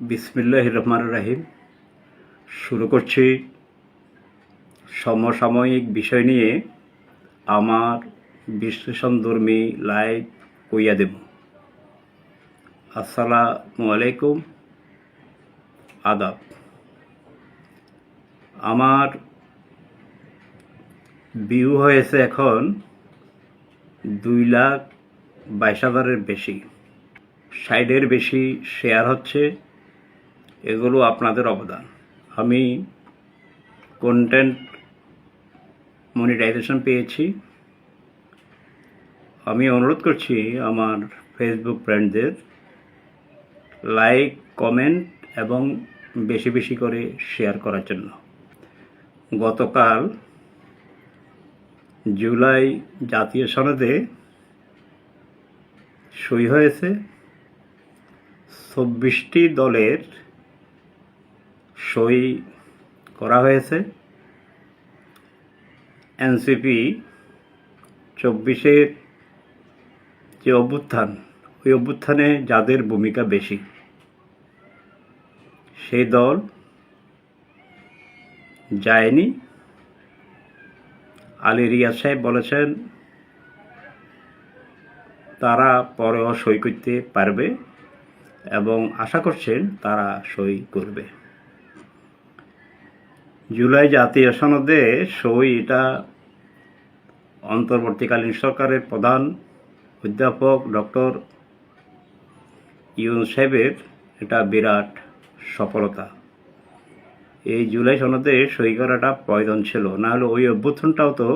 বিসমিল্লাহ রহমান রাহিম। শুরু করছি সমসাময়িক বিষয় নিয়ে আমার বিশ্লেষণধর্মী লাইভ কইয়া দেব। আসসালামু আলাইকুম। আদাব। আমার ভিউ হয়েছে এখন দুই লাখ বাইশ হাজারের বেশি। ষাটের বেশি শেয়ার হচ্ছে। এগুলো আপনাদের অবদান। আমি কন্টেন্ট মনিটাইজেশন পেয়েছি। আমি অনুরোধ করছি আমার ফেসবুক ফ্রেন্ডদের লাইক কমেন্ট এবং বেশি বেশি করে শেয়ার করার জন্য। গতকাল জুলাই জাতীয় সনদে সই হয়েছে। চব্বিশটি দলের সই করা হয়েছে। এনসিপি চব্বিশের যে অভ্যুত্থান, ওই অভ্যুত্থানে যাদের ভূমিকা বেশি, সেই দল যায়নি। আলী রিয়াজ সাহেব বলেছেন, তারা পরেও সই করতে পারবে এবং আশা করছেন তারা সই করবে। জুলাই জাতীয় সনদে সই এটা অন্তর্বর্তীকালীন সরকারের প্রধান অধ্যাপক ডক্টর ইউন সাহেবের এটা বিরাট সফলতা। এই জুলাই সনদে সই করাটা প্রয়োজন ছিল না হলে ওই অভ্যুত্থানটাও তো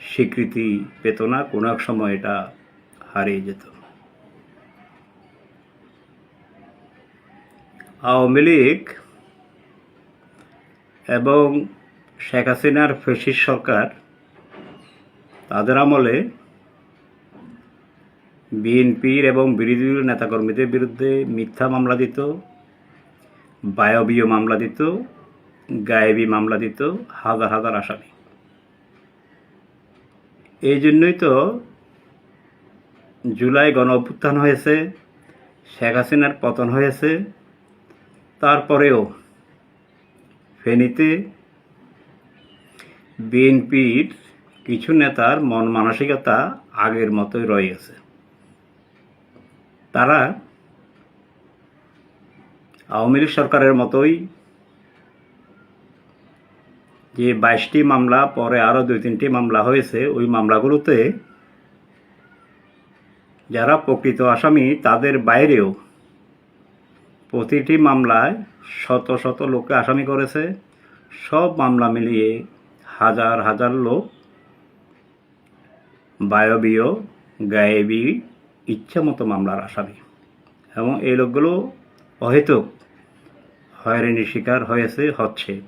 স্বীকৃতি পেত না, কোনো এক সময় এটা হারিয়ে যেত। আওয়ামী লীগ এবং শেখ হাসিনার ফেসিস সরকার তাদের আমলে বিএনপির এবং বিরোধী দলীয় নেতাকর্মীদের বিরুদ্ধে মিথ্যা মামলা দিত, বায়বীয় মামলা দিত, গায়েবী মামলা দিত, হাজার হাজার আসামি। এই জন্যই তো জুলাই গণ অভ্যুত্থান হয়েছে, শেখ হাসিনার পতন হয়েছে, তারপরেও ফেনীতে বিএনপির কিছু নেতার মন মানসিকতা আগের মতোই রয়েছে। তারা আওয়ামী লীগ সরকারের মতোই যে বাইশটি মামলা, পরে আরও দুই তিনটি মামলা হয়েছে, ওই মামলাগুলোতে যারা প্রকৃত আসামি, তাদের বাইরেও প্রতিটি মামলায় শত শত লোককে আসামি করেছে। সব মামলা মিলিয়ে হাজার হাজার লোক বায়বীয়, গায়েবী ইচ্ছা মতো মামলার আসামি। এবং এই লোকগুলো অহেতুক হয়রানির শিকার হয়েছে, হচ্ছে।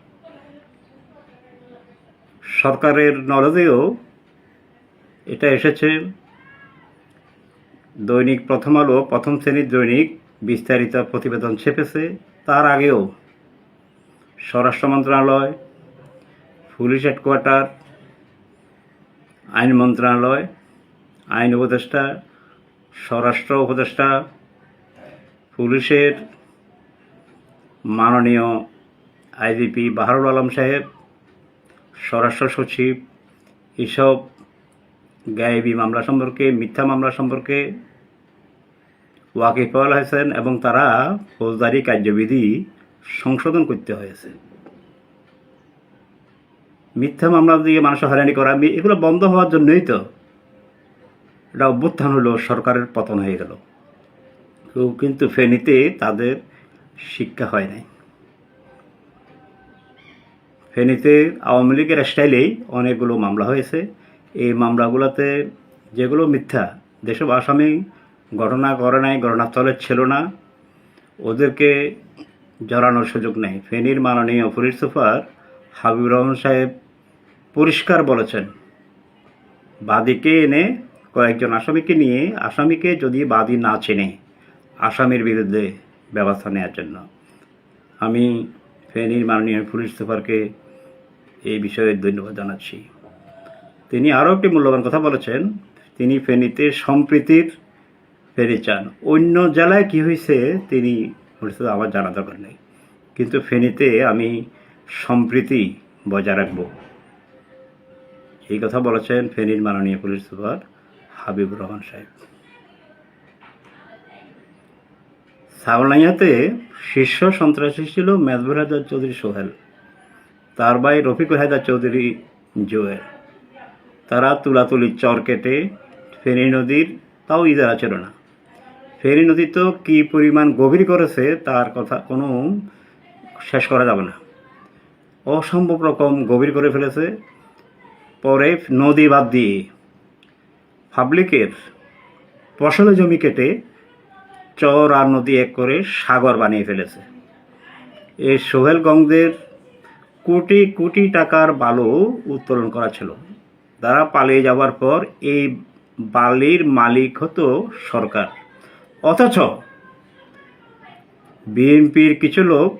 সরকারের নলেজেও এটা এসেছে। দৈনিক প্রথম আলো, প্রথম শ্রেণির দৈনিক বিস্তারিত প্রতিবেদন ছেপেছে। তার আগেও স্বরাষ্ট্র মন্ত্রণালয়, পুলিশ হেডকোয়ার্টার, আইন মন্ত্রণালয়, আইন উপদেষ্টা, স্বরাষ্ট্র উপদেষ্টা, পুলিশের মাননীয় আইজিপি বাহারুল আলম সাহেব, স্বরাষ্ট্র সচিব এসব গায়েবী মামলা সম্পর্কে, মিথ্যা মামলা সম্পর্কে ওয়াকিফল হয়েছেন এবং তারা ফৌজদারি কার্যবিধি সংশোধন করতে হয়েছে। মিথ্যা মামলা দিয়ে মানুষ হয়রানি করা, এগুলো বন্ধ হওয়ার জন্যই তো এটা অভ্যুত্থান হলো, সরকারের পতন হয়ে গেল। কিন্তু ফেনীতে তাদের শিক্ষা হয় নাই। ফেনীতে আওয়ামী লীগের স্টাইলেই অনেকগুলো মামলা হয়েছে। এই মামলাগুলোতে যেগুলো মিথ্যা যেসব আসামি ঘটনা করে নাই, ঘটনাস্থলে ছিল না। ওদেরকে জড়ানোর সুযোগ নেই। ফেনীর মাননীয় পুলিশ সুপার হাবিবুর রহমান সাহেব পরিষ্কার বলেছেন, বাদীকে এনে কয়েকজন আসামিকে নিয়ে, আসামিকে যদি বাদী না চেনে, আসামির বিরুদ্ধে ব্যবস্থা নেওয়ার জন্য। আমি ফেনীর মাননীয় পুলিশ সুপারকে এই বিষয়ে ধন্যবাদ জানাচ্ছি। তিনি আরও একটি মূল্যবান কথা বলেছেন, তিনি ফেনীতে সম্প্রীতির ফেরি চান। অন্য জেলায় কি হয়েছে তিনি বলেছে, আমার জানা দরকার নেই। কিন্তু ফেনীতে আমি সম্প্রীতি বজায় রাখব। এই কথা বলেছেন ফেনীর মাননীয় পুলিশ সুপার হাবিবুর রহমান সাহেব। সাগরনাইয়াতে শীর্ষ সন্ত্রাসী ছিল মেজবুর হায়দার চৌধুরী সোহেল, তার ভাই রফিকুল হায়দার চৌধুরী জোয়েল। তারা তুলাতুলি চর কেটে ফেনী নদীর, তাও ইজারা ছিল না। ফেনী নদী তো কী পরিমাণ গভীর করেছে, তার কথা কোনো শেষ করা যাবে না। অসম্ভব রকম গভীর করে ফেলেছে। পরে নদী বাদ দিয়ে পাবলিকের ফসলের জমি কেটে চর আর নদী এক করে সাগর বানিয়ে ফেলেছে। এই সোহেলগঞ্জের কোটি কোটি টাকার বালু উত্তোলন করা ছিল। তারা পালিয়ে যাওয়ার পর এই বালির মালিক হতো সরকার। অথচ বিএনপির কিছু লোক,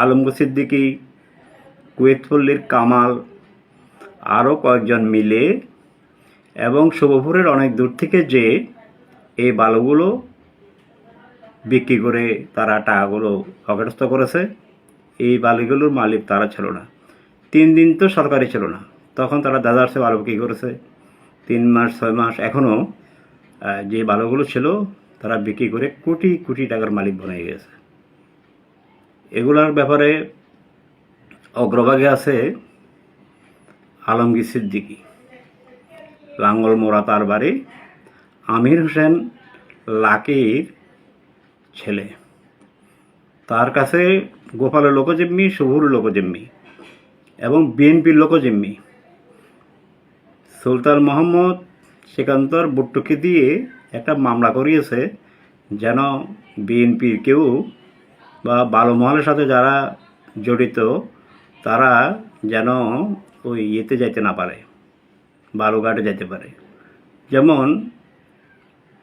আলমগীর সিদ্দিকী, কুয়েতপল্লীর কামাল, আরও কয়েকজন মিলে এবং শুভপুরের অনেক দূর থেকে যে এই বালুগুলো বিক্রি করে তারা টাকাগুলো পকেটস্থ করেছে, এই বালুগুলোর মালিক তারা ছিল না। তিন দিন তো সরকারি ছিল না। তখন তারা দাদারসে বালু বিক্রি করেছে। তিন মাস, ছয় মাস এখনও যে বালুগুলো ছিল তারা বিক্রি করে কোটি কোটি টাকার মালিক বনে গেছে। এগুলার ব্যাপারে অগ্রভাগে আছে আলমগীর সিদ্দিকী, লাঙ্গল মোড়া তার বাড়ি, আমির হোসেন লাকির ছেলে। তার কাছে গোপালের লোকজিম্মি শুভুর লোকজিম্মি এবং বিএনপির লোকজিম্মি। সুলতান মোহাম্মদ সিকান্তর বুট্টুকে দিয়ে একটা মামলা করিয়েছে যেন বিএনপির কেউ বা বালুমহলের সাথে যারা জড়িত, তারা যেন ওই ইয়েতে যাইতে না পারে বালুঘাটে যেতে পারে। যেমন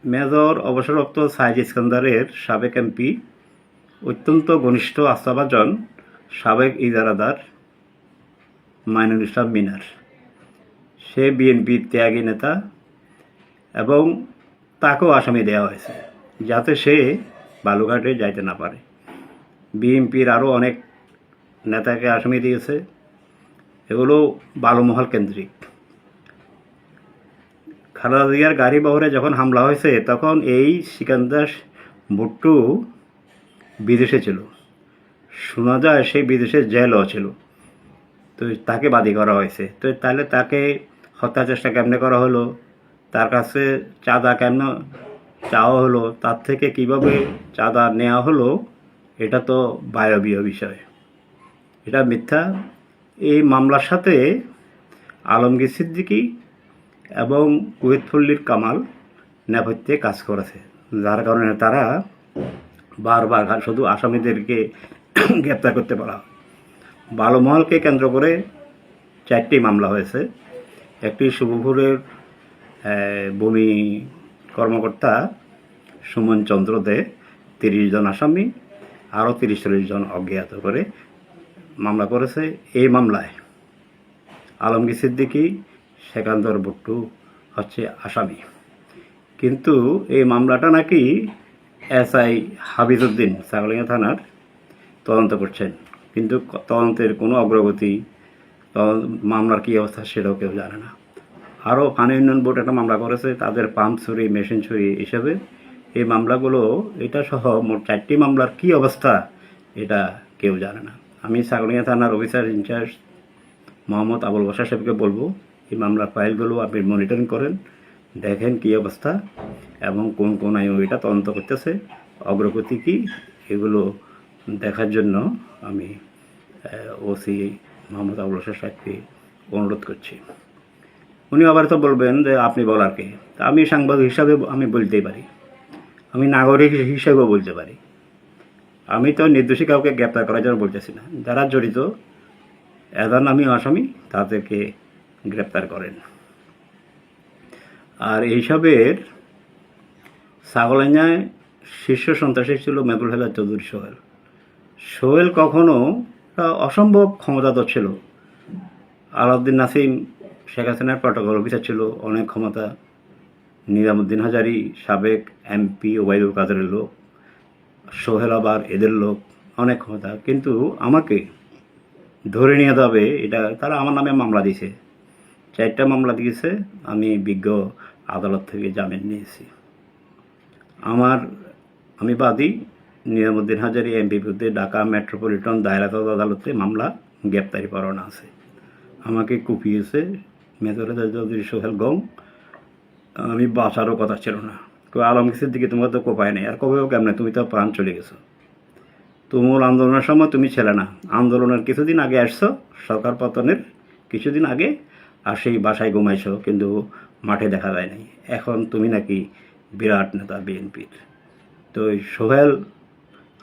মেজর অবসরপ্রাপ্ত সাইজ ইস্কান্দারের সাবেক এমপি, অত্যন্ত ঘনিষ্ঠ আস্থাভাজন সাবেক ইজারাদার মাইনুল ইসলাম মিনার। সে বিএনপির ত্যাগী নেতা এবং তাকেও আসামি দেওয়া হয়েছে, যাতে সে বালুঘাটে যাইতে না পারে। বিএনপির আরও অনেক নেতাকে আসামি দিয়েছে। এগুলো বালুমহল কেন্দ্রিক। খালেদা জিয়ার গাড়ি বহরে যখন হামলা হয়েছে, তখন এই সিকান্দার ভুট্টু বিদেশে ছিল। শোনা যায় সেই বিদেশে জেলও ছিল। তো তাকে বাদী করা হয়েছে। তো তাহলে তাকে হত্যা চেষ্টা কেমনে করা হলো? তার কাছে চাঁদা কেন চাওয়া হলো, তার থেকে কীভাবে চাঁদা নেওয়া হলো, এটা তো বায়বীয় বিষয়। এটা মিথ্যা। এই মামলার সাথে আলমগীর সিদ্দিকী এবং কুয়েতফল্লির কামাল নেপথ্যে কাজ করেছে, যার কারণে তারা বারবার শুধু আসামিদেরকে গ্রেপ্তার করতে পারা। বালুমহলকে কেন্দ্র করে চারটি মামলা হয়েছে। একটি শুভপুরের ভূমি কর্মকর্তা সুমন চন্দ্র দে তিরিশ জন আসামি, আরও তিরিশ চল্লিশ জন অজ্ঞাত করে মামলা করেছে। এই মামলায় আলমগীর সিদ্দিকী সেকান্দর বুট্টু হচ্ছে আসামি। কিন্তু এই মামলাটা নাকি এসআই হাবিজউদ্দিন সাগলিয়া থানার তদন্ত করছেন। কিন্তু তদন্তের কোনো অগ্রগতি মামলার কী অবস্থা সেটাও কেউ জানে না। আরও পানি উন্নয়ন বোর্ড একটা মামলা করেছে, তাদের পাম্প চুরি, মেশিন চুরি হিসেবে। এই মামলাগুলো, এটা সহ মোট চারটি মামলার কী অবস্থা, এটা কেউ জানে না। আমি সাগলিয়া থানার অফিসার ইনচার্জ মোহাম্মদ আবুল বসা সাহেবকে বলব, এই মামলার ফাইলগুলো আপনি মনিটরিং করেন, দেখেন কী অবস্থা এবং কোন কোন আইন এটা তদন্ত করতেছে, অগ্রগতি কী, এগুলো দেখার জন্য আমি ওসি মোহাম্মদ আবুল বসা সাহেবকে অনুরোধ করছি। উনি আবার তো বলবেন যে আপনি বলার কে? তা আমি সাংবাদিক হিসাবে আমি বলতেই পারি। আমি নাগরিক হিসেবেও বলতে পারি। আমি তো নির্দোষী কাউকে গ্রেপ্তার করার জন্য বলতেছি না। যারা জড়িত এদান আমি আসামি, তাদেরকে গ্রেপ্তার করেন। আর এইসবের ছাগলাইনায় শীর্ষ সন্ত্রাসী ছিল মেবুল হেলা চৌধুরী সোহেল। সোহেল কখনো অসম্ভব ক্ষমতাধর ছিল। আলাউদ্দিন নাসিম শেখ হাসিনার প্রটোকল অফিসার ছিল, অনেক ক্ষমতা। নিজামুদ্দিন হাজারি, সাবেক এমপি ওবায়দুল কাদেরের লোক, সোহেল আবার এদের লোক, অনেক ক্ষমতা। কিন্তু আমাকে ধরে নিয়ে যাবে এটা তারা আমার নামে মামলা দিয়েছে। চারটা মামলা দিয়েছে, আমি বিজ্ঞ আদালত থেকে জামিন নিয়েছি। আমার, আমি বাদী, নিজামুদ্দিন হাজারি এমপি বিরুদ্ধে ঢাকা মেট্রোপলিটন দায়রাত আদালতে মামলা, গ্রেপ্তারি পরোয়ানা আছে। আমাকে কুপিয়েছে মেজরে চৌধুরী সোহেল গং আমি বাঁচারও কথা ছিল না। কেউ আলমগীর দিকে? তোমার তো কোপায় নেই। আর কবেও কেমনে? তুমি তো প্রাণ চলে গেছো। তুমুল আন্দোলনের সময় তুমি ছেলে না। আন্দোলনের কিছুদিন আগে আসছো, সরকার পতনের কিছুদিন আগে, আর সেই বাসায় ঘুমাইছো, কিন্তু মাঠে দেখা যায় নাই। এখন তুমি নাকি বিরাট নেতা বিএনপির। তো ওই সোহেল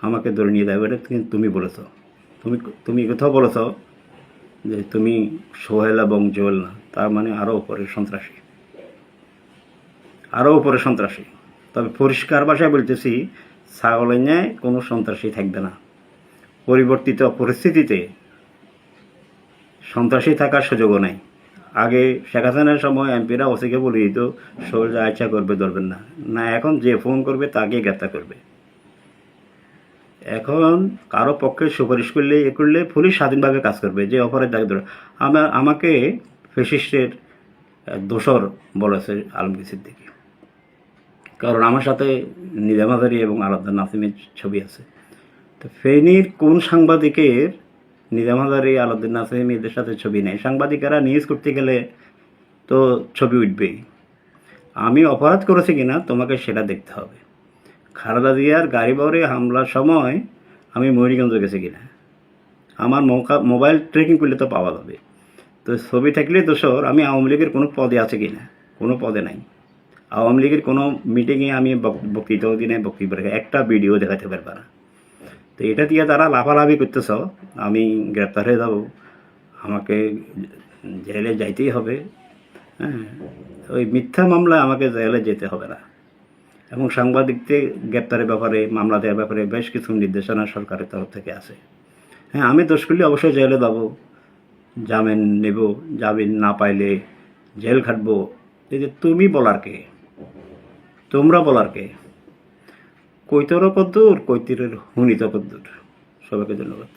আমাকে ধরে নিয়ে যাবে এটা কিন্তু তুমি বলেছ। তুমি তুমি কোথাও বলেছ যে তুমি সোহেল এবং জোয়েল না। তার মানে আরও উপরে সন্ত্রাসী। আরও উপরে সন্ত্রাসী। তবে পরিষ্কার ভাষায় বলতেছি ছাগলের ন্যায় কোনো সন্ত্রাসী থাকবে না। পরিবর্তিত পরিস্থিতিতে সন্ত্রাসী থাকার সুযোগও নাই। আগে শেখ হাসিনার সময় এমপিরা ওসিকে বলে দিত সোল যা ইচ্ছা করবে, ধরবেন না। না, এখন যে ফোন করবে তাকে গ্রেপ্তার করবে। এখন কারও পক্ষে সুপারিশ করলে, এ করলে পুলিশ স্বাধীনভাবে কাজ করবে, যে অপরাধ ধরে আমার আমাকে ফেসিস্টের দোসর বলেছে আলমগীর সিদ্দিকী। কারণ আমার সাথে নিজামাদারি এবং আলাদা নাসিমের ছবি আছে। তো ফেনীর কোন সাংবাদিকের নিজামাদারি আলাউদ্দিন নাসিম এদের সাথে ছবি নেই? সাংবাদিকেরা নিউজ করতে গেলে তো ছবি উঠবেই। আমি অপরাধ করেছি কিনা তোমাকে সেটা দেখতে হবে। খালেদা জিয়ার গাড়ি বাড়ি হামলার সময় আমি ময়ূরগঞ্জ গেছি কিনা? আমার মোবাইল ট্রেকিং করলে তো পাওয়া যাবে। তো ছবি থাকলে দোষর আমি আওয়ামী লীগের কোনো পদে আছে কি না কোনো পদে নাই। আওয়ামী লীগের কোনো মিটিংয়ে আমি বক- বক্তৃতাও দিনে বক্তব্য রেখে একটা ভিডিও দেখাতে পারবে না। তো এটা দিয়ে তারা লাফালাফি করতেছ, আমি গ্রেপ্তার হয়ে যাব। আমাকে জেলে যাইতেই হবে। হ্যাঁ ওই মিথ্যা মামলা আমাকে জেলে যেতে হবে না। এবং সাংবাদিকদের গ্রেপ্তারের ব্যাপারে, মামলা দেওয়ার ব্যাপারে বেশ কিছু নির্দেশনা সরকারের তরফ থেকে আছে। হ্যাঁ আমি দোষ করলে অবশ্যই জেলে যাব। জামিন নেব, জামিন না পাইলে জেল খাটবো। এই যে তুমি বলার কে? তোমরা বলার কে? কৈতর কদ্দুর কৈতিরের হুনিত কদ্দুর সবাইকে ধন্যবাদ।